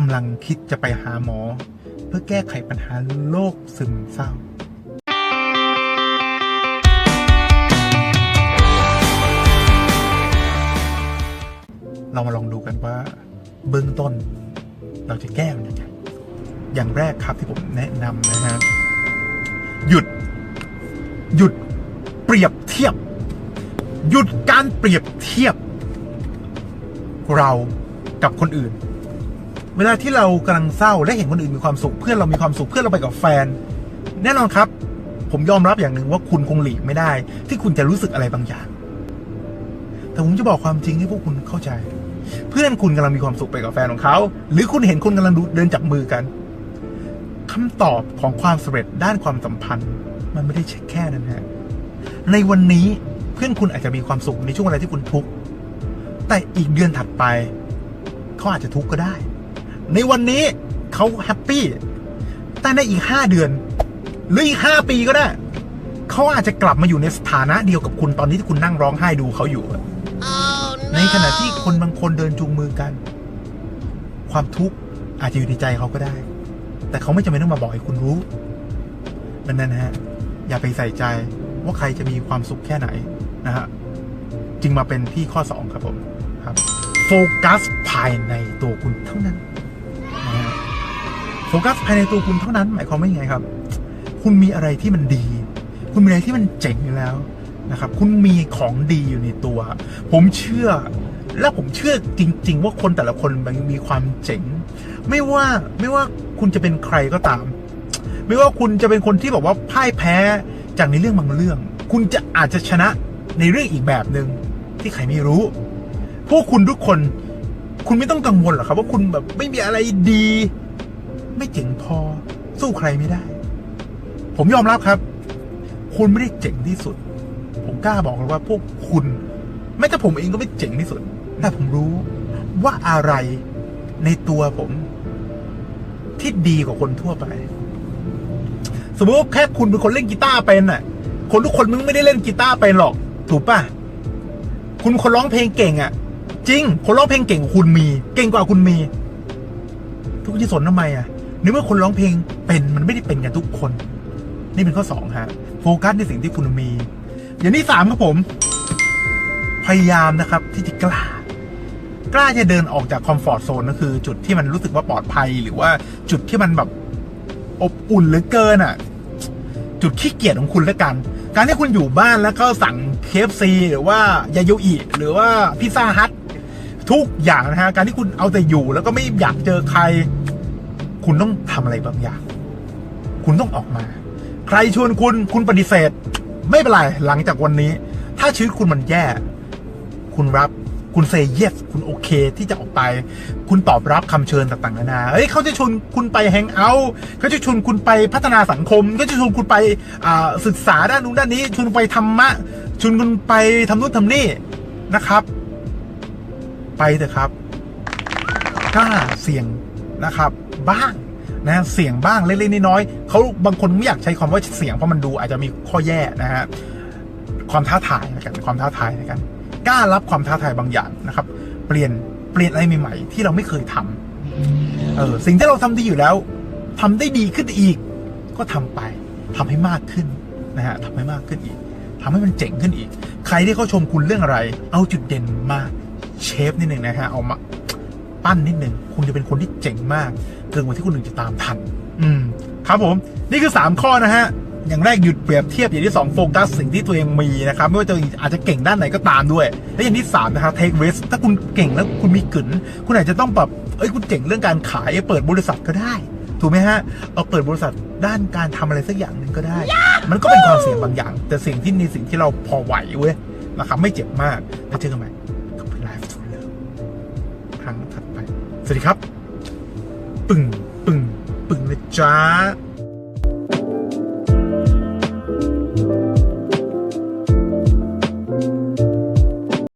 กำลังคิดจะไปหาหมอ เพื่อแก้ไขปัญหาโรคซึมเศร้า เรามาลองดูกันว่าเบื้องต้นเราจะแก้มันยังไงอย่างแรกครับที่ผมแนะนำนะฮะหยุด หยุดเปรียบเทียบ หยุดการเปรียบเทียบ เรากับคนอื่น เวลาที่เรากำลังเศร้าและเห็นคนอื่นมีความสุขเพื่อนเรามีความสุขเพื่อนเราไปกับแฟน แน่นอนครับ ผมยอมรับอย่างหนึ่งว่าคุณคงหลีกไม่ได้ ที่คุณจะรู้สึกอะไรบางอย่าง แต่ผมจะบอกความจริงให้พวกคุณเข้าใจ เพื่อนคุณกำลังมีความสุขไปกับแฟนของเขา หรือคุณเห็นคนกำลังเดินจับมือกันคำตอบของความสำเร็จด้านความสัมพันธ์ มันไม่ได้แค่นั้นฮะในวันนี้เพื่อนคุณอาจจะมีความสุขในช่วงเวลาที่คุณทุกข์แต่อีกเดือนถัดไป เขาอาจจะทุกข์ก็ได้ ในวันนี้เขาแฮปปี้ แต่ในอีกห้าเดือน หรืออีกห้าปีก็ได้ เขาอาจจะกลับมาอยู่ในสถานะเดียวกับคุณตอนนี้ที่คุณนั่งร้องไห้ดูเขาอยู่อะในขณะที่คนบางคนเดินจูงมือกัน ความทุกข์อาจจะอยู่ในใจเขาก็ได้ แต่เขาไม่จำเป็นต้องมาบอกให้คุณรู้ดังนั้นนะฮะ อย่าไปใส่ใจว่าใครจะมีความสุขแค่ไหนนะฮะ จึงมาเป็นที่ข้อ 2 ครับผมครับ โฟกัสภายในตัวคุณเท่านั้นนะฮะ โฟกัสภายในตัวคุณเท่านั้น หมายความว่ายังไงครับ คุณมีอะไรที่มันดี คุณมีอะไรที่มันเจ๋งอยู่แล้วนะครับ คุณมีของดีอยู่ในตัว ผมเชื่อ และผมเชื่อจริง ๆ ว่าคนแต่ละคนมันมีความเจ๋ง ไม่ว่าไม่ว่าคุณจะเป็นใครก็ตาม ไม่ว่าคุณจะเป็นคนที่แบบว่าพ่ายแพ้จากในเรื่องบางเรื่อง คุณจะอาจจะชนะในเรื่องอีกแบบหนึ่งที่ใครไม่รู้ พวกคุณทุกคน คุณไม่ต้องกังวลหรอกครับ ว่าคุณแบบไม่มีอะไรดี ไม่เจ๋งพอ สู้ใครไม่ได้ ผมยอมรับครับ คุณไม่ได้เจ๋งที่สุด ผมกล้าบอกเลยว่าพวกคุณ แม้แต่ผมเองก็ไม่เจ๋งที่สุด แต่ผมรู้ว่าอะไรในตัวผม ที่ดีกว่าคนทั่วไป สมมติว่าแค่คุณเป็นคนเล่นกีตาร์เป็นน่ะ คนทุกคนมึงไม่ได้เล่นกีตาร์เป็นหรอก ถูกปะคุณคนร้องเพลงเก่งอะ จริง คนร้องเพลงเก่งกว่าคุณมี เก่งกว่าคุณมี ทุกคนจะสนทำไมอะ ในเมื่อคนร้องเพลงเป็นมันไม่ได้เป็นกันทุกคน นี่เป็นข้อสองฮะโฟกัสในสิ่งที่คุณมี อย่างที่สามครับผม พยายามนะครับที่จะกล้า กล้าจะเดินออกจากคอมฟอร์ทโซนก็คือ จุดที่มันรู้สึกว่าปลอดภัย หรือว่าจุดที่มันแบบอบอุ่นหลือเกินอะ จุดขี้เกียจของคุณแล้วกัน การที่คุณอยู่บ้านแล้วก็สั่งเคฟซีหรือว่ายาโยอิหรือว่าพิซซ่าฮัททุกอย่างนะฮะ การที่คุณเอาแต่อยู่แล้วก็ไม่อยากเจอใคร คุณต้องทำอะไรบางอย่าง คุณต้องออกมา ใครชวนคุณคุณปฏิเสธ ไม่เป็นไรหลังจากวันนี้ ถ้าชีวิตคุณมันแย่ คุณรับคุณเซเยสคุณโอเคที่จะออกไป คุณตอบรับคำเชิญต่างๆนานาเฮ้ยเขาจะชวนคุณไปแฮงเอาท์เขาจะชวนคุณไปพัฒนาสังคมเขาจะชวนคุณไปศึกษาด้านนู้นด้านนี้ ชวนไปธรรมะ ชวนคุณไปทำนู่นทำนี่นะครับ ไปเถอะครับกล้าเสี่ยง นะครับ บ้างนะเสียงบ้างเล็กๆน้อยๆเขาบางคนไม่อยากใช้คำว่าเสียงเพราะมันดูอาจจะมีข้อแย่นะฮะความท้าทายนะกันความท้าทายนะกันกล้ารับความท้าทายบางอย่างนะครับ เปลี่ยนเปลี่ยนอะไรใหม่ๆที่เราไม่เคยทำเออสิ่งที่เราทำดีอยู่แล้วทำได้ดีขึ้นอีก ก็ทำไปทำให้มากขึ้นนะฮะทำให้มากขึ้นอีกทำให้มันเจ๋งขึ้นอีก ใครที่เขาชมคุณเรื่องอะไร เอาจุดเด่นมาเชฟนิดหนึ่งนะฮะเอามา ปั้นนิดหนึ่งคุณจะเป็นคนที่เจ๋งมากเกินกว่าที่คุณหนอื่นจะตามทัน อืม ครับผม นี่คือ 3 ข้อนะฮะอย่างแรกหยุดเปรียบเทียบอย่างที่ 2 โฟกัสสิ่งที่ตัวเองมีนะครับไม่ว่าจะอาจจะเก่งด้านไหนก็ตามด้วย และอย่างที่ 3 นะครับ take risk ถ้าคุณเก่งแล้วคุณมีกึ๋นคุณอาจจะต้องแบบเอ้ยคุณเจ๋งเรื่องการขายเปิดบริษัทก็ได้ ถูกไหมฮะเอาเปิดบริษัทด้านการทำอะไรสักอย่างหนึ่งก็ได้ มันก็เป็นความเสี่ยงบางอย่าง แต่สิ่งที่ในสิ่งที่เราพอไหวเว้ยนะครับไม่เจ็บมากแล้วเจอกันใหม่ ครั้งถัดไป สวัสดีครับ ปึ่งปึ่งปึ่งนะจ๊ะ